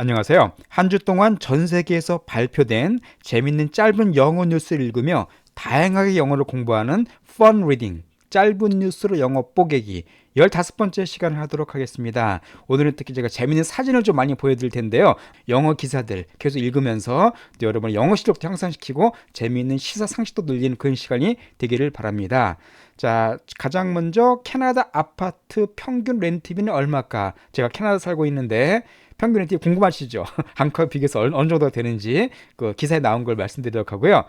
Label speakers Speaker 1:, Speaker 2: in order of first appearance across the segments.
Speaker 1: 안녕하세요. 한 주 동안 전 세계에서 발표된 재밌는 짧은 영어 뉴스를 읽으며 다양하게 영어를 공부하는 Fun Reading, 짧은 뉴스로 영어 뽀개기 15번째 시간을 하도록 하겠습니다. 오늘은 특히 제가 재밌는 사진을 좀 많이 보여드릴 텐데요. 영어 기사들 계속 읽으면서 여러분 영어 실력도 향상시키고 재미있는 시사 상식도 늘리는 그런 시간이 되기를 바랍니다. 자, 가장 먼저 캐나다 아파트 평균 렌트비는 얼마일까? 제가 캐나다 살고 있는데 평균 렌트 궁금하시죠? 한국과 비교해서 어느 정도가 되는지 그 기사에 나온 걸 말씀드리도록 하고요.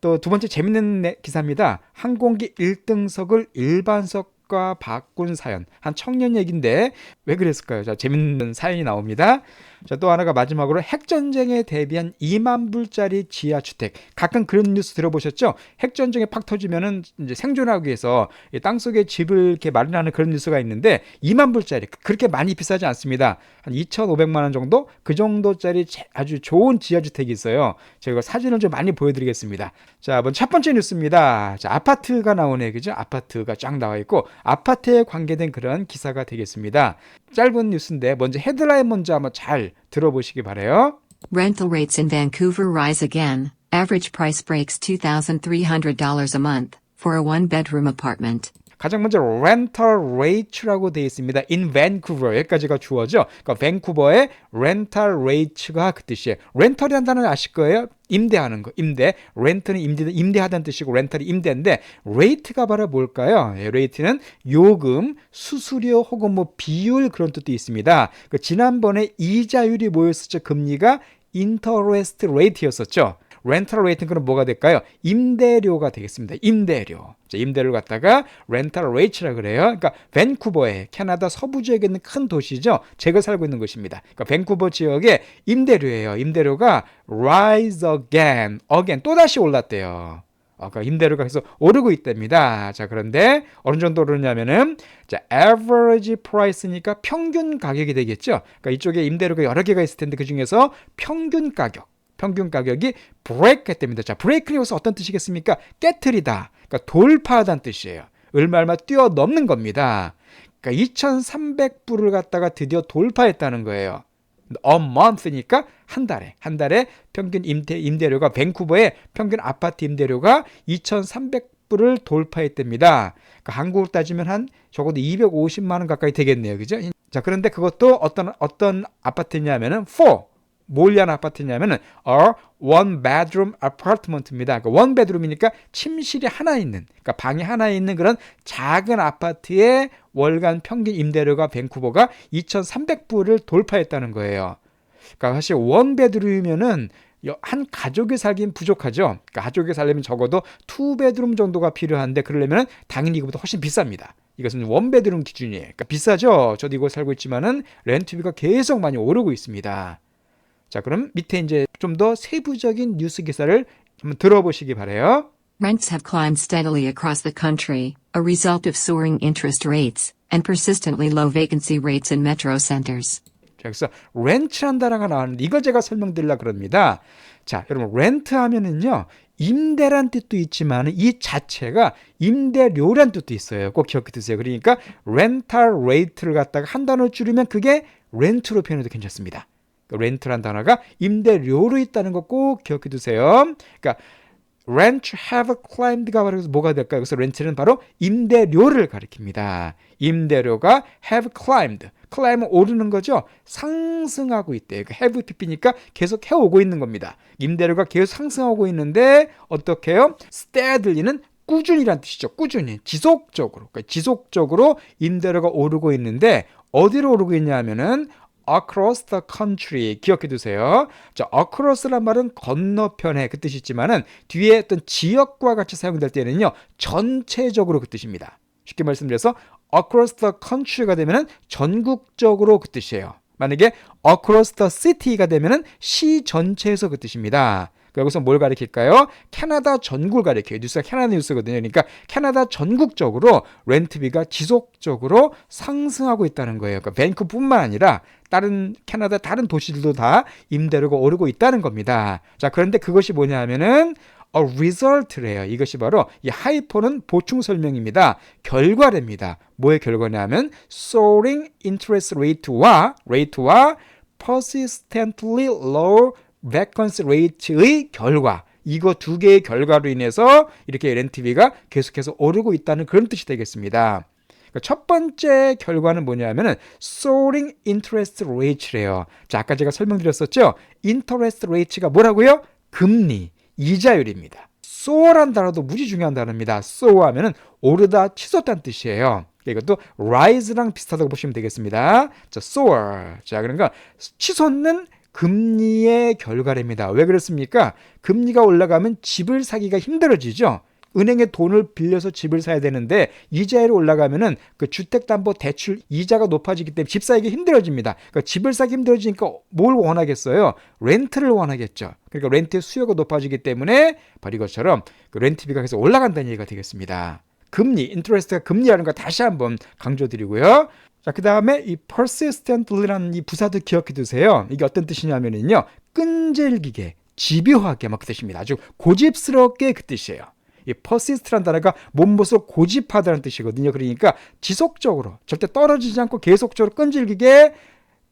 Speaker 1: 또 두 번째 재밌는 기사입니다. 항공기 1등석을 일반석 과 바꾼 사연. 한 청년 얘기인데 왜 그랬을까요? 자, 재밌는 사연이 나옵니다. 자, 또 하나가 마지막으로 핵전쟁에 대비한 2만 불짜리 지하 주택. 가끔 그런 뉴스 들어보셨죠? 핵전쟁에 팍 터지면은 이제 생존하기 위해서 땅 속에 집을 이렇게 마련하는 그런 뉴스가 있는데 2만 불짜리. 그렇게 많이 비싸지 않습니다. 한 2,500만 원 정도? 그 정도짜리 아주 좋은 지하 주택이 있어요. 제가 사진을 좀 많이 보여드리겠습니다. 자, 먼저 첫 번째 뉴스입니다. 자, 아파트가 나오네. 그죠? 아파트가 쫙 나와 있고, 아파트에 관계된 그런 기사가 되겠습니다. 짧은 뉴스인데, 먼저 헤드라인 먼저 한번 잘 들어보시기 바래요.
Speaker 2: Rental rates in Vancouver rise again. Average price breaks $2,300 a month for a one bedroom apartment.
Speaker 1: 가장 먼저 rental rate라고 되어 있습니다. in Vancouver 여기까지가 주어죠. 그러니까 밴쿠버의 rental rate가 그 뜻이에요. 렌털이라는 단어 아실 거예요? 임대하는 거, 임대. 렌트는 임대, 임대하다는 뜻이고 렌털이 임대인데 레이트가 바로 뭘까요? 예, 레이트는 요금, 수수료 혹은 뭐 비율 그런 뜻도 있습니다. 그 지난번에 이자율이 뭐였었죠? 금리가 인터레스트 레이트였었죠. 렌탈 레이트는 뭐가 될까요? 임대료가 되겠습니다. 임대료. 자, 임대료를 갖다가 렌탈 레이트라 그래요. 그러니까 밴쿠버에 캐나다 서부 지역에 있는 큰 도시죠. 제가 살고 있는 곳입니다. 그러니까 밴쿠버 지역의 임대료예요. 임대료가 rise again, again 또 다시 올랐대요. 아까 임대료가 계속 오르고 있답니다. 자, 그런데 어느 정도 오르냐면은 자, average price니까 평균 가격이 되겠죠. 그러니까 이쪽에 임대료가 여러 개가 있을 텐데 그 중에서 평균 가격 평균 가격이 break 했답니다. 자, break는 여기서 어떤 뜻이겠습니까? 깨트리다. 그러니까 돌파하다는 뜻이에요. 얼마 얼마 뛰어넘는 겁니다. 그러니까 2,300불을 갖다가 드디어 돌파했다는 거예요. a month니까 한 달에 한 달에 평균 임대 임대료가 밴쿠버의 평균 아파트 임대료가 2,300불을 돌파했답니다. 그러니까 한국으로 따지면 한 적어도 250만 원 가까이 되겠네요. 그죠? 자, 그런데 그것도 어떤 어떤 아파트냐면은 4 뭘 위한 아파트냐면은 a one bedroom apartment입니다. 그러니까 one bedroom이니까 침실이 하나 있는, 그러니까 방이 하나 있는 그런 작은 아파트의 월간 평균 임대료가 밴쿠버가 2,300불을 돌파했다는 거예요. 그러니까 사실 원 베드룸이면은 한 가족이 살긴 부족하죠. 그러니까 가족이 살려면 적어도 투 베드룸 정도가 필요한데 그러려면 당연히 이거보다 훨씬 비쌉니다. 이것은 원베드룸 기준이에요. 그러니까 비싸죠. 저도 이거 살고 있지만은 렌트비가 계속 많이 오르고 있습니다. 자, 그럼 밑에 이제 좀 더 세부적인 뉴스 기사를 한번 들어보시기 바래요.
Speaker 2: Rents have climbed steadily across the country, a result of soaring interest rates and persistently low vacancy rates in metro centers.
Speaker 1: 자, 그래서 렌트한 단어가 나왔는데 이걸 제가 설명드리려 그럽니다. 자, 여러분 렌트 하면은요. 임대란 뜻도 있지만 이 자체가 임대료란 뜻도 있어요. 꼭 기억해 두세요. 그러니까 렌탈 레이트를 갖다가 한 단어 줄이면 그게 렌트로 표현해도 괜찮습니다. 렌트란 단어가 임대료로 있다는 거 꼭 기억해 두세요. 그러니까 rent have climbed가 바로 뭐가 될까요? 그래서 렌트는 바로 임대료를 가리킵니다. 임대료가 have climbed. climb 오르는 거죠. 상승하고 있대. 그 have pp니까 계속 해오고 있는 겁니다. 임대료가 계속 상승하고 있는데 어떻게 해요? steadly는 꾸준히란 뜻이죠. 꾸준히 지속적으로 그러니까 지속적으로 임대료가 오르고 있는데 어디로 오르고 있냐면은 across the country 기억해 두세요. 자, across란 말은 건너편에 그 뜻이 있지만은 뒤에 어떤 지역과 같이 사용될 때는요. 전체적으로 그 뜻입니다. 쉽게 말씀드려서 across the country가 되면은 전국적으로 그 뜻이에요. 만약에 across the city가 되면은 시 전체에서 그 뜻입니다. 여기서 뭘 가리킬까요? 캐나다 전국을 가리켜요. 뉴스가 캐나다 뉴스거든요. 그러니까 캐나다 전국적으로 렌트비가 지속적으로 상승하고 있다는 거예요. 그러니까 밴쿠뿐만 아니라 다른 캐나다 다른 도시들도 다 임대료가 오르고 있다는 겁니다. 자, 그런데 그것이 뭐냐 하면은 a result래요. 이것이 바로 이 하이퍼는 보충 설명입니다. 결과랍니다. 뭐의 결과냐면 soaring interest rate와 rate와 persistently low vacancy rate의 결과 이거 두 개의 결과로 인해서 이렇게 렌트비가 계속해서 오르고 있다는 그런 뜻이 되겠습니다. 그러니까 첫 번째 결과는 뭐냐면은 soaring interest rates래요. 자, 아까 제가 설명드렸었죠. interest rates가 뭐라고요? 금리, 이자율입니다. soar한 단어도 무지 중요한 단어입니다. soar 하면은 오르다, 치솟다는 뜻이에요. 이것도 rise랑 비슷하다고 보시면 되겠습니다. 자, soar. 자, 그러니까 치솟는 금리의 결과랍니다. 왜 그렇습니까? 금리가 올라가면 집을 사기가 힘들어지죠. 은행에 돈을 빌려서 집을 사야 되는데 이자율이 올라가면은 그 주택담보 대출 이자가 높아지기 때문에 집 사기가 힘들어집니다. 그러니까 집을 사기 힘들어지니까 뭘 원하겠어요? 렌트를 원하겠죠. 그러니까 렌트의 수요가 높아지기 때문에 바로 이것처럼 그 렌트비가 계속 올라간다는 얘기가 되겠습니다. 금리, 인트레스트가 금리라는 거 다시 한번 강조드리고요. 자, 그 다음에 이 persistently라는 이 부사도 기억해 두세요. 이게 어떤 뜻이냐면은요, 끈질기게, 집요하게 막 그 뜻입니다. 아주 고집스럽게 그 뜻이에요. 이 persist란 단어가 몸모습 고집하다는 뜻이거든요. 그러니까 지속적으로, 절대 떨어지지 않고 계속적으로 끈질기게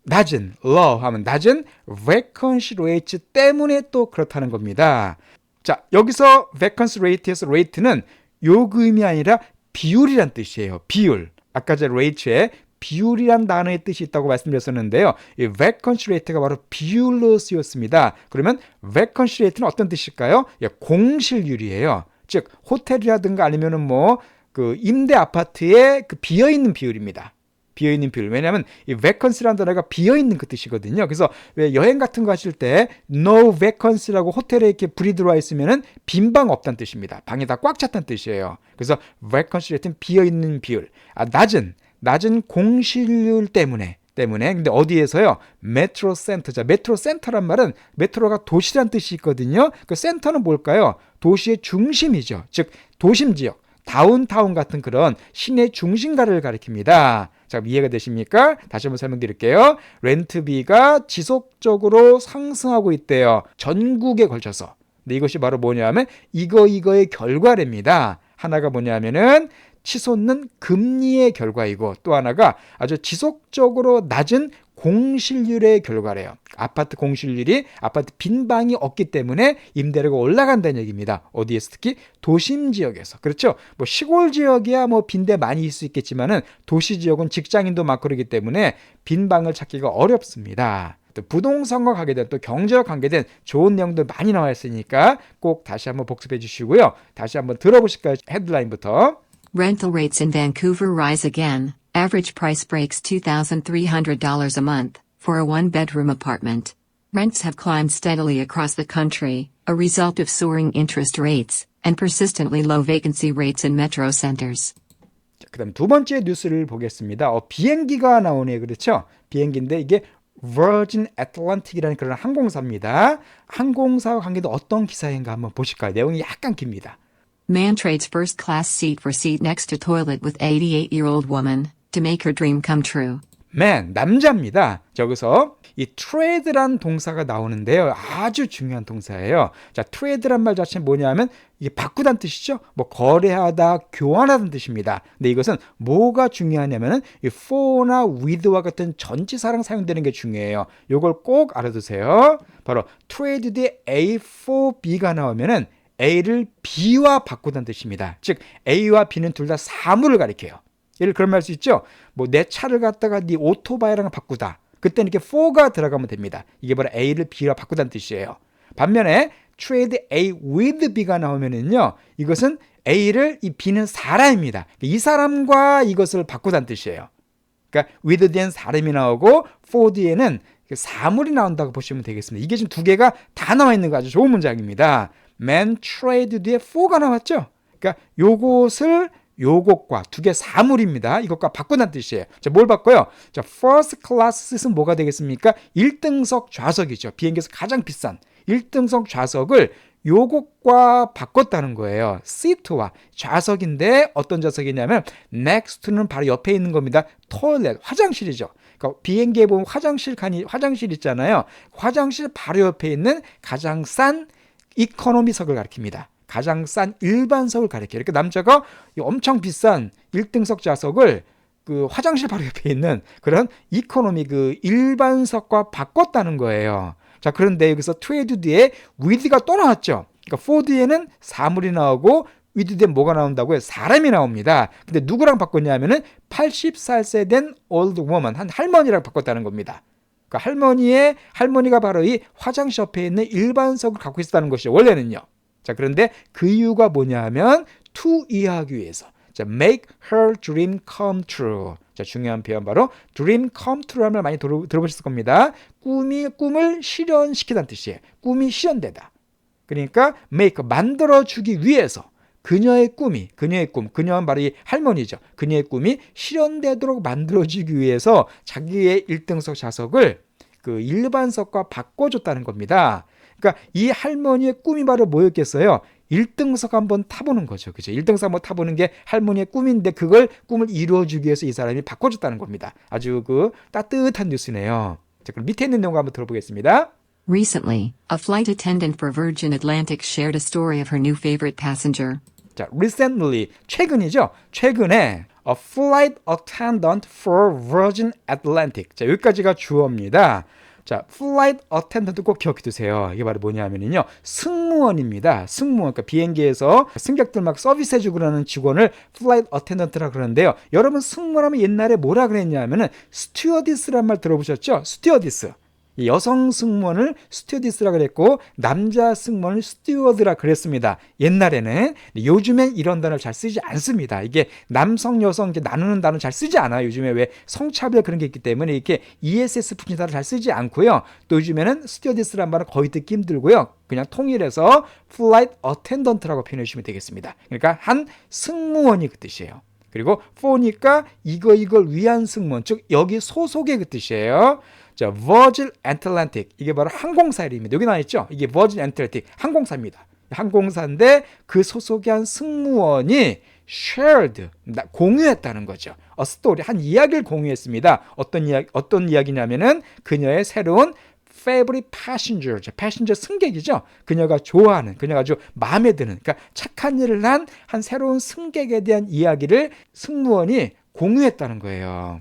Speaker 1: 낮은, low 하면 낮은 vacancy rate 때문에 또 그렇다는 겁니다. 자, 여기서 vacancy rate에서 rate는 요금이 아니라 비율이란 뜻이에요. 비율. 아까 제 rate에 비율이란 단어의 뜻이 있다고 말씀드렸었는데요. 이 vacancy rate가 바로 비율로 쓰였습니다. 그러면 vacancy rate는 어떤 뜻일까요? 예, 공실률이에요. 즉 호텔이라든가 아니면은 뭐 그 임대 아파트에 그 비어 있는 비율입니다. 비어 있는 비율. 왜냐하면 이 vacancy라는 단어가 비어 있는 그 뜻이거든요. 그래서 왜 여행 같은 거 하실 때 no vacancy라고 호텔에 이렇게 불이 들어와 있으면은 빈 방 없다는 뜻입니다. 방이 다 꽉 찼다는 뜻이에요. 그래서 vacancy rate는 비어 있는 비율. 아, 낮은 낮은 공실률 때문에 때문에 근데 어디에서요? 메트로 센터. 자, 메트로 센터란 말은 메트로가 도시란 뜻이 있거든요. 그 센터는 뭘까요? 도시의 중심이죠. 즉 도심 지역, 다운타운 같은 그런 시내 중심가를 가리킵니다. 자, 이해가 되십니까? 다시 한번 설명드릴게요. 렌트비가 지속적으로 상승하고 있대요. 전국에 걸쳐서. 근데 이것이 바로 뭐냐면 이거 이거의 결과랍니다. 하나가 뭐냐면은 치솟는 금리의 결과이고 또 하나가 아주 지속적으로 낮은 공실률의 결과래요. 아파트 공실률이 아파트 빈 방이 없기 때문에 임대료가 올라간다는 얘기입니다. 어디에서 특히 도심 지역에서 그렇죠. 뭐 시골 지역이야 뭐 빈대 많이 있을 수 있겠지만은 도시 지역은 직장인도 많고 그러기 때문에 빈 방을 찾기가 어렵습니다. 또 부동산과 관계된 또 경제와 관계된 좋은 내용들 많이 나와 있으니까 꼭 다시 한번 복습해 주시고요. 다시 한번 들어보실까요? 헤드라인부터.
Speaker 2: Rental rates in Vancouver rise again. Average price breaks $2,300 a month for a one bedroom apartment. Rents have climbed steadily across the country, a result of soaring interest rates and persistently low vacancy rates in metro centers.
Speaker 1: 자, 그다음 두 번째 뉴스를 보겠습니다. 어, 비행기가 나오네요. 그렇죠? 비행기인데 이게 Virgin Atlantic이라는 그런 항공사입니다. 항공사와 관계도 어떤 기사인가 한번 보실까요? 내용이 약간 깁니다.
Speaker 2: Man trades first class seat for seat next to toilet with 88 year old woman to make her dream come true.
Speaker 1: man 남자입니다. 저기서 이 trade란 동사가 나오는데요. 아주 중요한 동사예요. 자, trade란 말 자체는 뭐냐면 이게 바꾸다는 뜻이죠. 뭐 거래하다, 교환하다는 뜻입니다. 근데 이것은 뭐가 중요하냐면은 이 for나 with와 같은 전치사랑 사용되는 게 중요해요. 요걸 꼭 알아두세요. 바로 trade 뒤에 A for B가 나오면은 A를 B와 바꾸다는 뜻입니다. 즉 A와 B는 둘 다 사물을 가리켜요. 예를 그런 말할수 있죠. 뭐 내 차를 갖다가 네 오토바이랑 바꾸다. 그때는 이렇게 for가 들어가면 됩니다. 이게 바로 A를 B와 바꾸다는 뜻이에요. 반면에 trade A with B가 나오면은요. 이것은 A를 이 B는 사람입니다. 이 사람과 이것을 바꾸다는 뜻이에요. 그러니까 with 뒤엔 사람이 나오고 for 뒤에는 사물이 나온다고 보시면 되겠습니다. 이게 지금 두 개가 다 나와 있는 거 아주 좋은 문장입니다. Man trade 뒤에 for가 나왔죠. 그러니까 요것을 요것과 두 개 사물입니다. 이것과 바꾼다는 뜻이에요. 자, 뭘 바꿔요? 자, first class seat은 뭐가 되겠습니까? 1등석 좌석이죠. 비행기에서 가장 비싼 1등석 좌석을 요것과 바꿨다는 거예요. 시트와 좌석인데 어떤 좌석이냐면 next는 바로 옆에 있는 겁니다. toilet 화장실이죠. 그러니까 비행기에 보면 화장실 칸이 화장실 있잖아요. 화장실 바로 옆에 있는 가장 싼 이코노미석을 가리킵니다. 가장 싼 일반석을 가리켜요. 그러니까 남자가 엄청 비싼 1등석 좌석을 그 화장실 바로 옆에 있는 그런 이코노미 그 일반석과 바꿨다는 거예요. 자, 그런데 여기서 트레이드 뒤에 위드가 또 나왔죠. 그러니까 뒤에는 사물이 나오고 위드 뒤에 뭐가 나온다고요? 사람이 나옵니다. 근데 누구랑 바꿨냐면은 84세 된 old woman, 한 할머니랑 바꿨다는 겁니다. 그 할머니의 할머니가 바로 이 화장실 옆에 있는 일반석을 갖고 있었다는 것이죠. 원래는요. 자, 그런데 그 이유가 뭐냐면 to 이해하기 위해서. 자, make her dream come true. 자, 중요한 표현 바로 dream come true라는 말 많이 들어, 들어보셨을 겁니다. 꿈이 꿈을 실현시키다는 뜻이에요. 꿈이 실현되다. 그러니까 make 만들어 주기 위해서 그녀의 꿈이 그녀의 꿈 그녀는 바로 이 할머니죠. 그녀의 꿈이 실현되도록 만들어주기 위해서 자기의 1등석 좌석을 그 일반석과 바꿔줬다는 겁니다. 그러니까 이 할머니의 꿈이 바로 뭐였겠어요? 1등석 한번 타보는 거죠. 그죠? 1등석 한번 타보는 게 할머니의 꿈인데 그걸 꿈을 이루어주기 위해서 이 사람이 바꿔줬다는 겁니다. 아주 그 따뜻한 뉴스네요. 자, 그럼 밑에 있는 내용 한번 들어보겠습니다.
Speaker 2: Recently, a flight attendant for Virgin Atlantic shared a story of her new favorite passenger.
Speaker 1: 자, recently 최근이죠. 최근에 a flight attendant for Virgin Atlantic. 자, 여기까지가 주어입니다. 자, flight attendant 꼭 기억해 두세요. 이게 바로 뭐냐면요. 승무원입니다. 승무원. 그러니까 비행기에서 승객들 막 서비스 해 주고 그러는 직원을 flight attendant라 그러는데요. 여러분 승무원 하면 옛날에 뭐라 그랬냐면은 스튜어디스란 말 들어보셨죠? 스튜어디스. 이 여성 승무원을 스튜어디스라 그랬고 남자 승무원을 스튜어드라 그랬습니다. 옛날에는 요즘엔 이런 단어를 잘 쓰지 않습니다. 이게 남성 여성 이제 나누는 단어 잘 쓰지 않아요. 요즘에 왜 성차별 그런 게 있기 때문에 이렇게 ESS 붙인 단어 잘 쓰지 않고요. 또 요즘에는 스튜어디스란 말은 거의 듣기 힘들고요. 그냥 통일해서 flight attendant라고 표현해 주시면 되겠습니다. 그러니까 한 승무원이 그 뜻이에요. 그리고 for니까 이거 이걸 위한 승무원 즉 여기 소속의 그 뜻이에요. 자, Virgin Atlantic 이게 바로 항공사 이름입니다. 여기 나와 있죠? 이게 Virgin Atlantic 항공사입니다. 항공사인데 그 소속의 한 승무원이 shared 나- 공유했다는 거죠. A story 한 이야기를 공유했습니다. 어떤 이야기 어떤 이야기냐면은 그녀의 새로운 favorite passenger, 자, passenger 승객이죠. 그녀가 좋아하는, 그녀가 아주 마음에 드는, 그러니까 착한 일을 한 한 새로운 승객에 대한 이야기를 승무원이 공유했다는 거예요.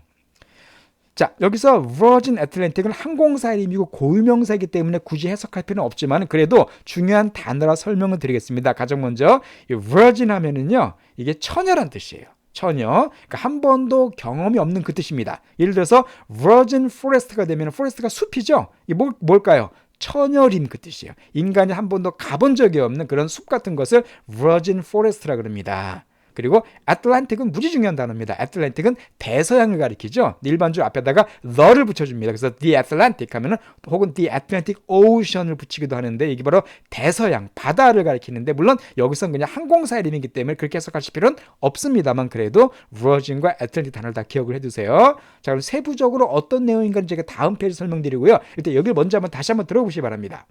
Speaker 1: 자, 여기서 Virgin Atlantic은 항공사 이름이고 고유명사이기 때문에 굳이 해석할 필요는 없지만 그래도 중요한 단어라 설명을 드리겠습니다. 가장 먼저 이 Virgin 하면은요. 이게 처녀란 뜻이에요. 처녀. 그러니까 한 번도 경험이 없는 그 뜻입니다. 예를 들어서 Virgin Forest가 되면 Forest가 숲이죠. 이게 뭘, 뭘까요? 처녀림 그 뜻이에요. 인간이 한 번도 가본 적이 없는 그런 숲 같은 것을 Virgin Forest라 그럽니다. 그리고 애틀란틱은 무지 중요한 단어입니다. 애틀란틱은 대서양을 가리키죠. 일반적으로 앞에다가 the를 붙여줍니다. 그래서 the Atlantic 하면은 혹은 the Atlantic Ocean을 붙이기도 하는데 이게 바로 대서양, 바다를 가리키는데 물론 여기서는 그냥 항공사 이름이기 때문에 그렇게 해석하실 필요는 없습니다만 그래도 Virgin과 Atlantic 단어를 다 기억을 해두세요. 자 그럼 세부적으로 어떤 내용인가는 제가 다음 페이지 설명드리고요. 일단 여기를 먼저 한번 다시 한번 들어보시기 바랍니다.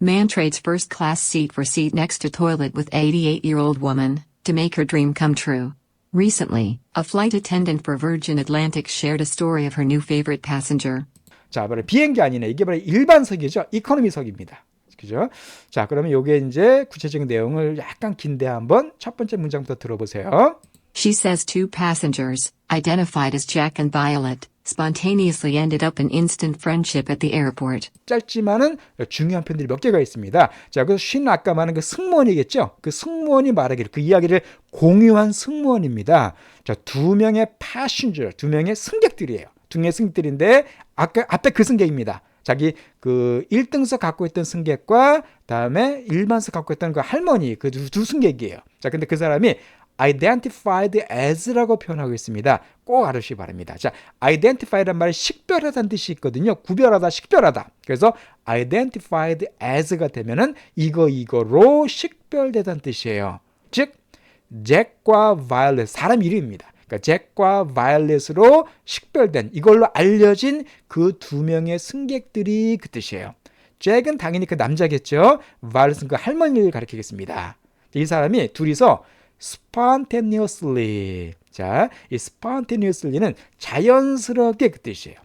Speaker 2: Man trades first class seat for seat next to toilet with 88 year old woman to make her dream come true. Recently, a flight attendant for Virgin Atlantic shared a story of her new favorite passenger.
Speaker 1: 자, 바로 비행기 아니네. 이게 바로 일반석이죠. 이코노미석입니다. 그죠? 자, 그러면 요게 이제 구체적인 내용을 약간 긴데 한번 첫 번째 문장부터 들어보세요.
Speaker 2: She says two passengers, identified as Jack and Violet, spontaneously ended up in instant friendship at the airport.
Speaker 1: 짧지만은 중요한 편들이 몇 개가 있습니다. 자, 그쉰 아까 말한 그 승무원이겠죠? 그 승무원이 말하기를 그 이야기를 공유한 승무원입니다. 자, 두 명의 패신저, 두 명의 승객들이에요. 두 명의 승객들인데 아까 앞에 그 승객입니다. 자기 그 1등석 갖고 있던 승객과 다음에 일반석 갖고 있던 그 할머니 그 두 승객이에요. 자, 근데 그 사람이 identified as라고 표현하고 있습니다. 꼭 알으시기 바랍니다. 자, identify란 말이 식별하다는 뜻이 있거든요. 구별하다, 식별하다. 그래서 identified as가 되면은 이거 이거로 식별되다는 뜻이에요. 즉 잭과 바이올렛 사람 이름입니다. 그러니까 잭과 바이올렛으로 식별된 이걸로 알려진 그 두 명의 승객들이 그 뜻이에요. 잭은 당연히 그 남자겠죠. 바이올렛은 그 할머니를 가리키겠습니다. 이 사람이 둘이서 spontaneously 자, 이 spontaneously는 자연스럽게 그 뜻이에요.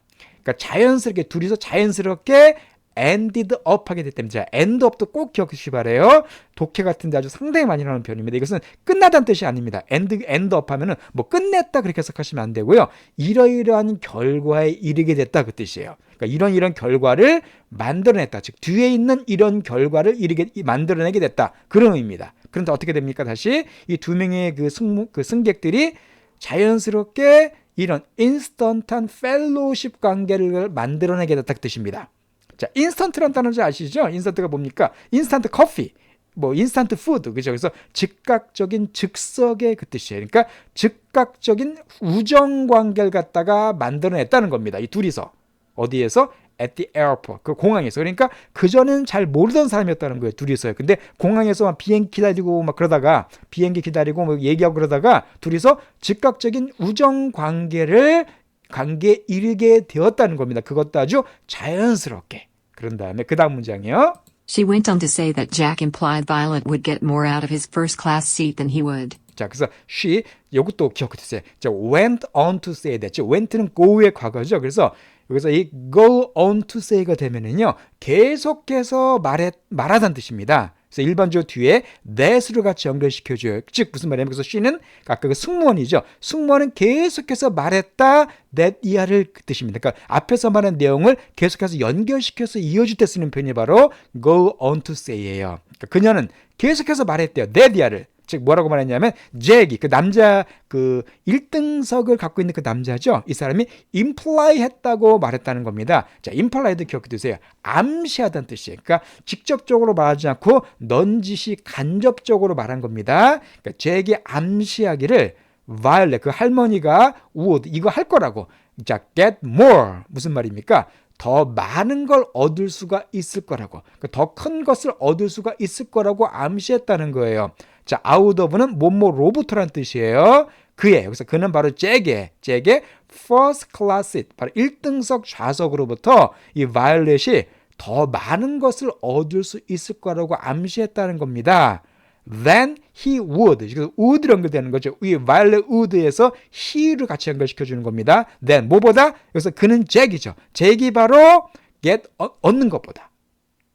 Speaker 1: 그러니까 자연스럽게 둘이서 자연스럽게 ended up 하게 됐다면 자, end up도 꼭 기억해 주시 바래요. 독해 같은 데 아주 상당히 많이 나오는 표현입니다. 이것은 끝나다는 뜻이 아닙니다. end end up 하면은 뭐 끝냈다 그렇게 해석하시면 안 되고요. 이러이러한 결과에 이르게 됐다 그 뜻이에요. 그러니까 이런 이런 결과를 만들어냈다. 즉 뒤에 있는 이런 결과를 이르게 만들어내게 됐다. 그런 의미입니다. 그런데 어떻게 됩니까? 다시 이 두 명의 그 승무 그 승객들이 자연스럽게 이런 인스턴트한 펠로우십 관계를 만들어내게 됐다 그 뜻입니다. 자, 인스턴트란 단어인지 아시죠? 인스턴트가 뭡니까? 인스턴트 커피, 뭐 인스턴트 푸드, 그죠? 그래서 즉각적인 즉석의 그 뜻이에요. 그러니까 즉각적인 우정 관계를 갖다가 만들어냈다는 겁니다. 이 둘이서 어디에서? at the airport 그 공항에서 그러니까 그 전에는 잘 모르던 사람이었다는 거예요 둘이서요 근데 공항에서 막 비행기 기다리고 막 그러다가 비행기 기다리고 뭐 얘기하고 그러다가 둘이서 즉각적인 우정 관계를 관계에 이르게 되었다는 겁니다 그것도 아주 자연스럽게 그런 다음에 그 다음 문장이요
Speaker 2: She went on to say that Jack implied Violet would get more out of his first class seat than he would.
Speaker 1: 자, 그래서 she 이것도 기억해 주세요. 자, went on to say that. went는 go의 과거죠. 그래서 여기서 이 go on to say가 되면은요. 계속해서 말해 말하다는 뜻입니다. 그래서 일반적으로 뒤에 that을 같이 연결시켜 줘요. 즉 무슨 말이냐면 그래서 she는 아까 그 승무원이죠. 승무원은 계속해서 말했다 that 이하를 그 뜻입니다. 그러니까 앞에서 말한 내용을 계속해서 연결시켜서 이어줄 때 쓰는 표현이 바로 go on to say예요. 그러니까 그녀는 계속해서 말했대요. that 이하를. 즉 뭐라고 말했냐면 잭이 그 남자 그 1등석을 갖고 있는 그 남자죠. 이 사람이 imply 했다고 말했다는 겁니다. 자, imply도 기억해 두세요. 암시하다는 뜻이에요. 그러니까 직접적으로 말하지 않고 넌지시 간접적으로 말한 겁니다. 그러니까 잭이 암시하기를 violet 그 할머니가 would 이거 할 거라고. 자, get more 무슨 말입니까? 더 많은 걸 얻을 수가 있을 거라고. 그러니까 더큰 것을 얻을 수가 있을 거라고 암시했다는 거예요. 자, out of는 뭐뭐 로부터란 뜻이에요. 그의 여기서 그는 바로 잭의 잭의 first class seat 바로 1등석 좌석으로부터 이 바이올렛이 더 많은 것을 얻을 수 있을 거라고 암시했다는 겁니다. Then he would. 그래서 would 연결되는 거죠. 이 violet would에서 he를 같이 연결시켜 주는 겁니다. Then 뭐보다 여기서 그는 잭이죠. 잭이 바로 get 어, 얻는 것보다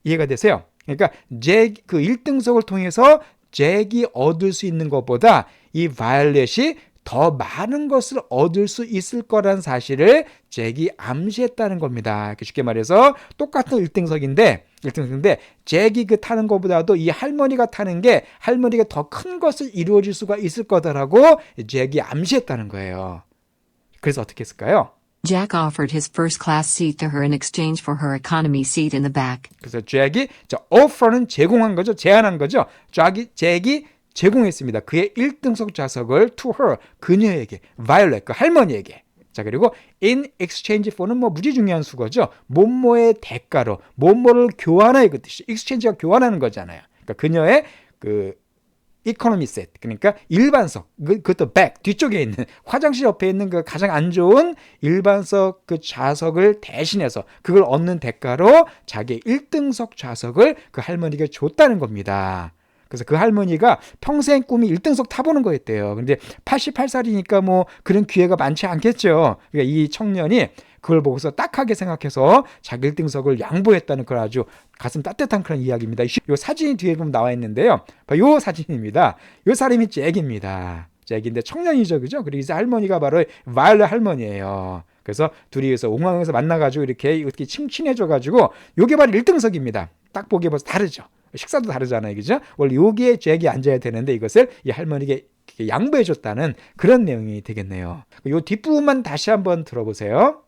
Speaker 1: 이해가 되세요? 그러니까 잭그 1등석을 통해서 잭이 얻을 수 있는 것보다 이 바이올렛이 더 많은 것을 얻을 수 있을 거란 사실을 잭이 암시했다는 겁니다. 쉽게 말해서 똑같은 1등석인데 1등석인데 잭이 그 타는 것보다도 이 할머니가 타는 게 할머니가 더 큰 것을 이루어질 수가 있을 거다라고 잭이 암시했다는 거예요. 그래서 어떻게 했을까요?
Speaker 2: Jack offered his first class seat to her in exchange for her economy seat in the back.
Speaker 1: 그래서 잭이 자 offer는 제공한 거죠. 제안한 거죠. 잭이 잭이 제공했습니다. 그의 1등석 좌석을 to her 그녀에게 Violet 그 할머니에게 자 그리고 in exchange for는 뭐 무지 중요한 수거죠. 뭐뭐의 대가로 뭐뭐를 교환하의 그 뜻이 exchange가 교환하는 거잖아요. 그러니까 그녀의 그 이코노미 세트 그러니까 일반석 그- 그것도 백 뒤쪽에 있는 화장실 옆에 있는 그 가장 안 좋은 일반석 그 좌석을 대신해서 그걸 얻는 대가로 자기 1등석 좌석을 그 할머니가 줬다는 겁니다. 그래서 그 할머니가 평생 꿈이 1등석 타보는 거였대요. 근데 88살이니까 뭐 그런 기회가 많지 않겠죠. 그러니까 이 청년이 그걸 보고서 딱하게 생각해서 자기 1등석을 양보했다는 걸 아주 가슴 따뜻한 그런 이야기입니다. 이 사진이 뒤에 보면 나와 있는데요. 요 사진입니다. 요 사람이 잭입니다. 잭인데 청년이죠, 그죠? 그리고 이제 할머니가 바로 바이올렛 할머니예요. 그래서 둘이서 옹왕에서 만나가지고 이렇게 이렇게 칭칭해줘가지고 요게 바로 1등석입니다. 딱 보기에 벌써 다르죠. 식사도 다르잖아요, 그죠? 원래 여기에 잭이 앉아야 되는데 이것을 이 할머니에게 양보해줬다는 그런 내용이 되겠네요. 요 뒷부분만 다시 한번 들어보세요.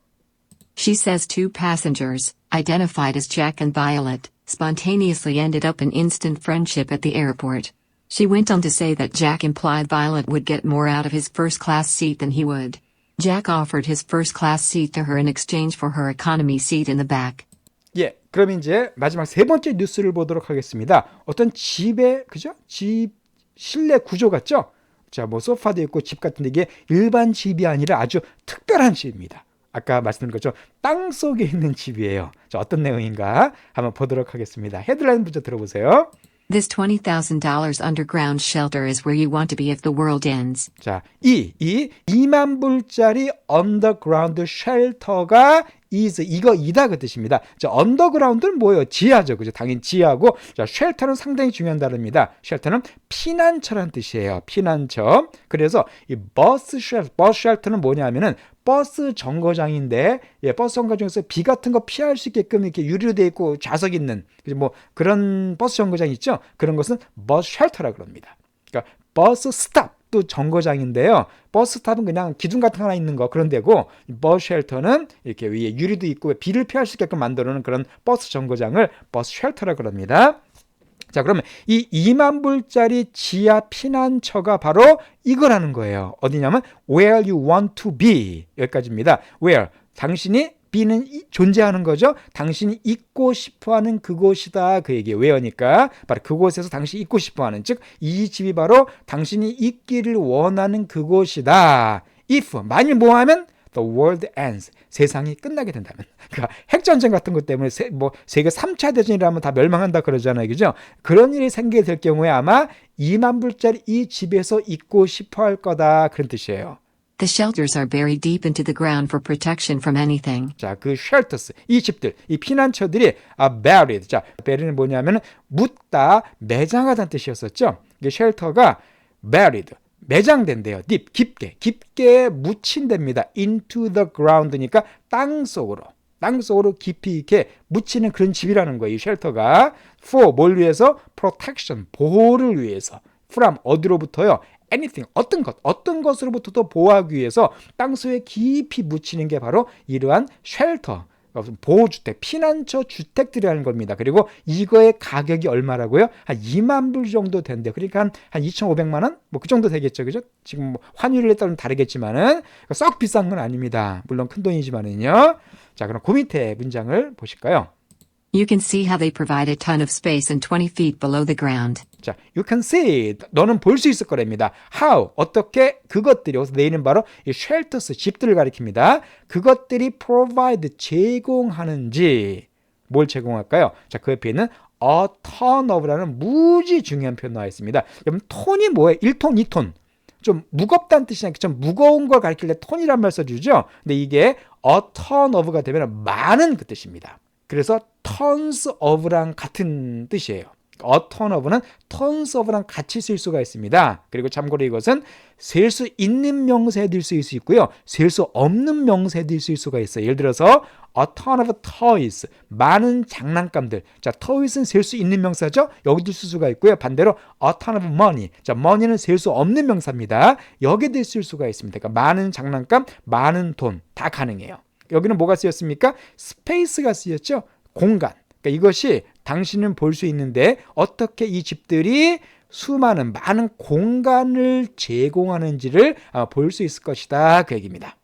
Speaker 2: She says two passengers, identified as Jack and Violet, spontaneously ended up in instant friendship at the airport. She went on to say that Jack implied Violet would get more out of his first class seat than he would. Jack offered his first class seat to her in exchange for her economy seat in the back.
Speaker 1: 예, 그럼 이제 마지막 세 번째 뉴스를 보도록 하겠습니다. 어떤 집의 그죠? 집 실내 구조 같죠? 자, 뭐 소파도 있고 집 같은데 이게 일반 집이 아니라 아주 특별한 집입니다. 아까 말씀드린 것처럼 땅 속에 있는 집이에요. 자, 어떤 내용인가 한번 보도록 하겠습니다. 헤드라인 먼저 들어보세요.
Speaker 2: This $20,000 underground shelter is where you want to be if the world ends.
Speaker 1: 자, 이, 이 2만 불짜리 언더그라운드 쉘터가 is 이거 이다 그 뜻입니다. 자, 언더그라운드는 뭐예요? 지하죠. 그죠? 당연히 지하고 자, 쉘터는 상당히 중요한 단어입니다. 쉘터는 피난처란 뜻이에요. 피난처. 그래서 이 버스 쉘 버스 쉘터는 뭐냐면은 버스 정거장인데 예, 버스 정거장에서 비 같은 거 피할 수 있게끔 이렇게 유리로 돼 있고 좌석 있는? 뭐 그런 버스 정거장 있죠? 그런 것은 버스 쉘터라 그럽니다. 그러니까 버스 스탑 도 정거장인데요. 버스 스탑은 그냥 기둥 같은 거 하나 있는 거 그런 데고 버스 쉘터는 이렇게 위에 유리도 있고 비를 피할 수 있게끔 만들어 놓은 그런 버스 정거장을 버스 쉘터라 그럽니다. 자, 그러면 이 2만 불짜리 지하 피난처가 바로 이거라는 거예요. 어디냐면 where you want to be 여기까지입니다. where 당신이 이- 존재하는 거죠. 당신이 있고 싶어하는 그곳이다. 그 얘기 where니까. 바로 그곳에서 당신이 있고 싶어하는 즉 이 집이 바로 당신이 있기를 원하는 그곳이다. if 만일 뭐하면 the world ends. 세상이 끝나게 된다면. 그러니까 핵전쟁 같은 것 때문에 세, 뭐 세계 3차 대전이라면 다 멸망한다 그러잖아요. 그죠? 그런 일이 생기게 될 경우에 아마 2만 불짜리 이 집에서 있고 싶어 할 거다. 그런 뜻이에요
Speaker 2: The shelters are buried deep into the ground for protection from anything.
Speaker 1: 자, 그 shelters, 이 집들, 이 피난처들이 are buried. 자, bury는 뭐냐면 묻다, 매장하다는 뜻이었었죠. 이게 shelter가 buried, 매장된대요. deep, 깊게, 깊게 묻힌답니다. into the ground니까 땅 속으로. 땅 속으로 깊이 이렇게 묻히는 그런 집이라는 거예요. 이 쉘터가 for 뭘 위해서 protection 보호를 위해서 from 어디로부터요? Anything 어떤 것 어떤 것으로부터도 보호하기 위해서 땅 속에 깊이 묻히는 게 바로 이러한 쉘터 보호주택, 피난처 주택들이라는 겁니다. 그리고 이거의 가격이 얼마라고요? 한 2만 불 정도 된대요. 그러니까 한, 한 2,500만 원? 뭐 그 정도 되겠죠. 그죠? 지금 뭐 환율에 따라 다르겠지만은 썩 비싼 건 아닙니다. 물론 큰 돈이지만은요. 자, 그럼 그 밑에 문장을 보실까요?
Speaker 2: You can see how they provide a ton of space and 20 feet below the ground.
Speaker 1: 자, you can see. 너는 볼 수 있을 거랍니다. How 어떻게 그것들이 여기서 내일은 바로 이 shelters 집들을 가리킵니다. 그것들이 provide 제공하는지 뭘 제공할까요? 자, 그 옆에 있는 a ton of라는 무지 중요한 표현 나와 있습니다. 여러분 톤이 뭐예요? 1톤, 2톤. 좀 무겁다는 뜻이니까 좀 무거운 걸 가리킬 때 톤이란 말 써주죠. 근데 이게 a ton of가 되면 많은 그 뜻입니다. 그래서 tons of랑 같은 뜻이에요. a ton of는 tons of랑 같이 쓸 수가 있습니다. 그리고 참고로 이것은 셀 수 있는 명사일 수 있고요. 셀 수 없는 명사일 수 수가 있어요. 예를 들어서 a ton of toys 많은 장난감들. 자, toys는 셀 수 있는 명사죠. 여기도 쓸 수가 있고요. 반대로 a ton of money. 자, money는 셀 수 없는 명사입니다. 여기도 쓸 수가 있습니다. 그러니까 많은 장난감, 많은 돈 다 가능해요. 여기는 뭐가 쓰였습니까? 스페이스가 쓰였죠. 공간. 그러니까 이것이 당신은 볼 수 있는데 어떻게 이 집들이 수많은 많은 공간을 제공하는지를 볼 수 있을 것이다 그 얘기입니다.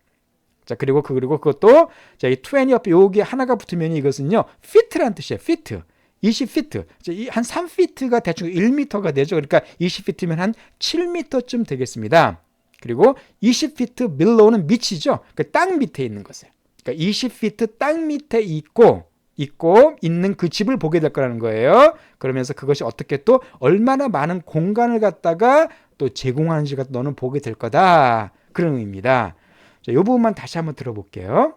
Speaker 1: 자 그리고 그 그리고 그것도 자 이 20 옆에 여기 하나가 붙으면 이것은요 fit란 뜻이에요. fit. 20피트. 한 3피트가 대충 1미터가 되죠. 그러니까 20피트면 한 7미터쯤 되겠습니다. 그리고 20피트 below는 밑이죠. 그 땅 밑에 있는 것을. 그러니까 20피트 땅 밑에 있고 있고 있는 그 집을 보게 될 거라는 거예요. 그러면서 그것이 어떻게 또 얼마나 많은 공간을 갖다가 또 제공하는지가 너는 보게 될 거다. 그런 의미입니다. 자, 이 부분만 다시 한번 들어볼게요.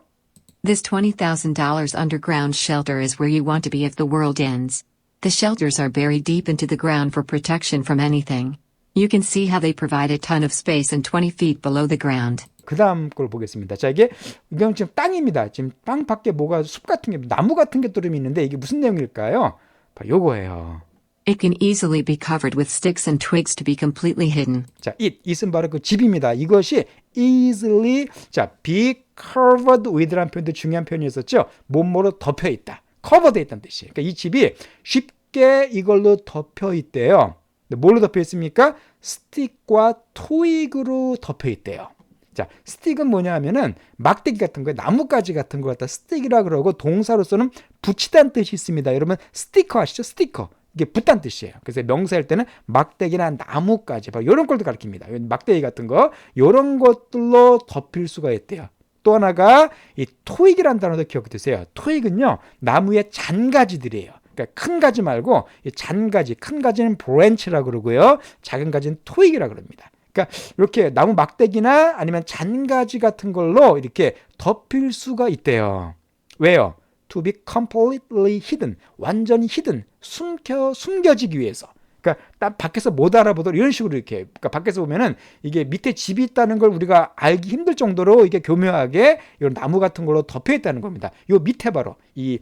Speaker 2: This $20,000 underground shelter is where you want to be if the world ends. The shelters are buried deep into the ground for protection from anything. You can see how they provide a ton of space and 20 feet below the ground.
Speaker 1: 그 다음 걸 보겠습니다. 자, 이게, 이건 지금 땅입니다. 지금 땅 밖에 뭐가 숲 같은 게, 나무 같은 게 뚜름이 있는데 이게 무슨 내용일까요? 바로 요거예요.
Speaker 2: It can easily be covered with sticks and twigs to be completely hidden.
Speaker 1: 자, it, it은 바로 그 집입니다. 이것이 easily, 자, be covered with라는 표현도 중요한 표현이었었죠. 몸으로 덮여 있다. covered 있다는 뜻이에요. 그러니까 이 집이 쉽게 이걸로 덮여 있대요. 뭘로 덮여 있습니까? 스틱과 토익으로 덮여 있대요. 자, 스틱은 뭐냐 하면은 막대기 같은 거에 나뭇가지 같은 거 갖다 스틱이라 그러고 동사로서는 붙이다는 뜻이 있습니다. 여러분 스티커 아시죠? 스티커. 이게 붙다는 뜻이에요. 그래서 명사일 때는 막대기나 나뭇가지, 바로 이런 걸도 가르칩니다. 막대기 같은 거, 이런 것들로 덮일 수가 있대요. 또 하나가 이 토익이라는 단어도 기억해 두세요. 토익은요, 나무의 잔가지들이에요. 그러니까 큰 가지 말고 이 잔가지, 큰 가지는 브랜치라 그러고요. 작은 가지는 토익이라 그럽니다. 그러니까 이렇게 나무 막대기나 아니면 잔가지 같은 걸로 이렇게 덮일 수가 있대요. 왜요? To be completely hidden. 완전히 hidden. 숨겨 숨겨지기 위해서. 그러니까 딱 밖에서 못 알아보도록 이런 식으로 이렇게 그러니까 밖에서 보면은 이게 밑에 집이 있다는 걸 우리가 알기 힘들 정도로 이게 교묘하게 이런 나무 같은 걸로 덮여 있다는 겁니다. 요 밑에 바로 이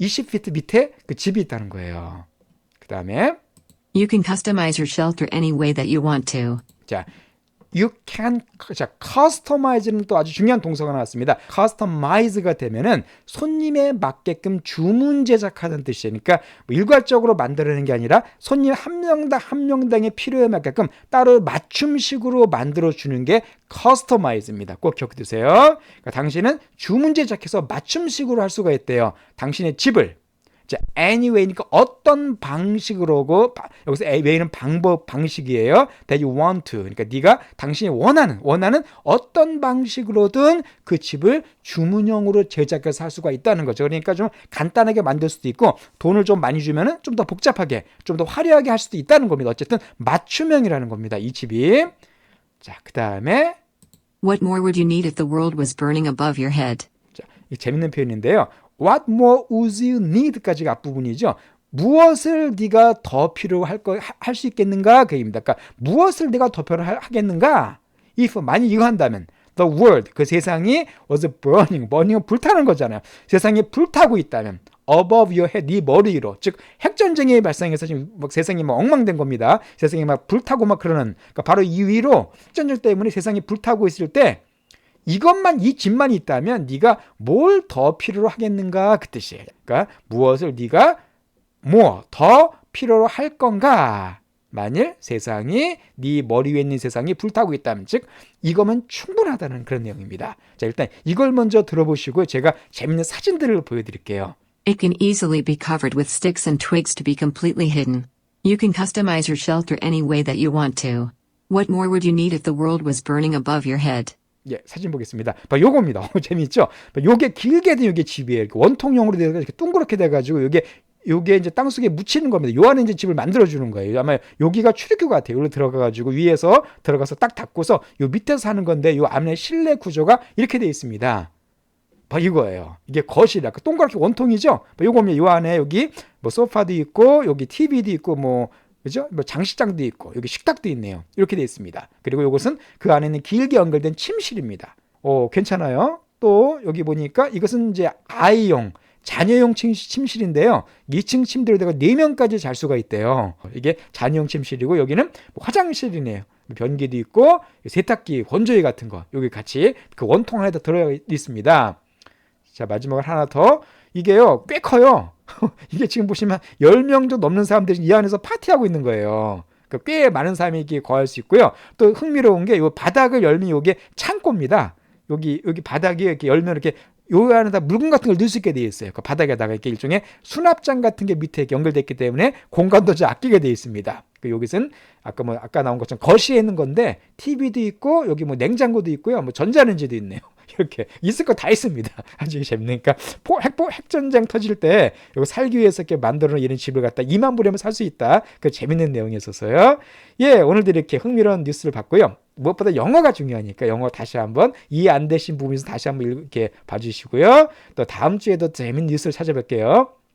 Speaker 1: 20피트 밑에 그 집이 있다는 거예요. 그다음에
Speaker 2: You can customize your shelter any way that you want to.
Speaker 1: 자, you can 자, customize는 또 아주 중요한 동사가 나왔습니다. customize가 되면은 손님에 맞게끔 주문 제작하는 뜻이에요. 그러니까 뭐 일괄적으로 만들어내는 게 아니라 손님 한 명당 한 명당의 필요에 맞게끔 따로 맞춤식으로 만들어 주는 게 customize입니다. 꼭 기억해 두세요. 그러니까 당신은 주문 제작해서 맞춤식으로 할 수가 있대요. 당신의 집을 자, anyway니까 어떤 방식으로고 바- 여기서 way는 방법 방식이에요. that you want to. 그러니까 네가 당신이 원하는 원하는 어떤 방식으로든 그 집을 주문형으로 제작해서 할 수가 있다는 거죠. 그러니까 좀 간단하게 만들 수도 있고 돈을 좀 많이 주면은 좀 더 복잡하게 좀 더 화려하게 할 수도 있다는 겁니다. 어쨌든 맞춤형이라는 겁니다. 이 집이. 자, 그다음에
Speaker 2: What more would you need if the world was burning above your head?
Speaker 1: 자, 이 재밌는 표현인데요. What more would you need까지가 앞부분이죠. 무엇을 네가 더 필요할 거할 수 있겠는가 그입니다. 그러니까 무엇을 내가 더 필요하겠는가? If 만약 이거 한다면 the world 그 세상이 was burning burning은 불타는 거잖아요. 세상이 불타고 있다면 above your head 네 머리 위로 즉 핵전쟁이 발생해서 지금 막 세상이 막 엉망된 겁니다. 세상이 막 불타고 막 그러는 그러니까 바로 이 위로 핵전쟁 때문에 세상이 불타고 있을 때 이것만 이 집만 있다면 네가 뭘 더 필요로 하겠는가 그 뜻이에요. 그러니까 무엇을 네가 뭐 더 필요로 할 건가? 만일 세상이 네 머리 위에 있는 세상이 불타고 있다면 즉 이거면 충분하다는 그런 내용입니다. 자 일단 이걸 먼저 들어보시고 제가 재밌는 사진들을 보여드릴게요.
Speaker 2: It can easily be covered with sticks and twigs to be completely hidden. You can customize your shelter any way that you want to. What more would you need if the world was burning above your head?
Speaker 1: 예, 사진 보겠습니다. 봐, 요겁니다. 봐, 요게 길게 된 요게 집이에요. 이렇게 원통형으로 돼서 이렇게 둥그렇게 돼가지고 요게 요게 이제 땅 속에 묻히는 겁니다. 요 안에 이제 집을 만들어 주는 거예요. 아마 여기가 출입구 같아요. 여기로 들어가가지고 위에서 들어가서 딱 닫고서 요 밑에서 하는 건데 요 안에 실내 구조가 이렇게 돼 있습니다. 봐 이거예요. 이게 거실이야. 그 동그랗게 원통이죠. 봐, 요거면 요 안에 여기 뭐 소파도 있고 여기 TV도 있고 뭐 그죠? 뭐 장식장도 있고 여기 식탁도 있네요. 이렇게 돼 있습니다. 그리고 이것은 그 안에는 길게 연결된 침실입니다. 오, 괜찮아요. 또 여기 보니까 이것은 이제 아이용 자녀용 침- 침실인데요. 2층 침대로다가 4명까지 잘 수가 있대요. 이게 자녀용 침실이고 여기는 뭐 화장실이네요. 변기도 있고 세탁기, 건조기 같은 거 여기 같이 그 원통 안에 다 들어 있습니다. 자 마지막으로 하나 더 이게요 꽤 커요. 이게 지금 보시면 10명 정도 넘는 사람들이 이 안에서 파티하고 있는 거예요. 그꽤 많은 사람이 이렇게 거할 수 있고요. 또 흥미로운 게 이 바닥을 열면 이게 창고입니다. 여기 여기 바닥에 이렇게 열면 이렇게 요 안에다 물건 같은 걸 넣을 수 있게 되어 있어요. 그 바닥에다가 이렇게 일종의 수납장 같은 게 밑에 있기 때문에 공간도 좀 아끼게 되어 있습니다. 그 여기서는 아까 뭐 아까 나온 것처럼 거실에 있는 건데 TV도 있고 여기 뭐 냉장고도 있고요. 뭐 전자레인지도 있네요. 이렇게 있을 거 다 있습니다. 아주 재밌으니까 포, 핵, 포, 핵전쟁 터질 때 이거 살기 위해서 이렇게 만들어 놓은 이런 집을 갖다 2만 불이면 살 수 있다. 그 재밌는 내용이었어요. 예, 오늘도 이렇게 흥미로운 뉴스를 봤고요. 무엇보다 영어가 중요하니까 영어 다시 한번 이해 안 되신 부분에서 다시 한번 이렇게 봐주시고요. 또 다음 주에도 재밌는 뉴스를 찾아뵐게요.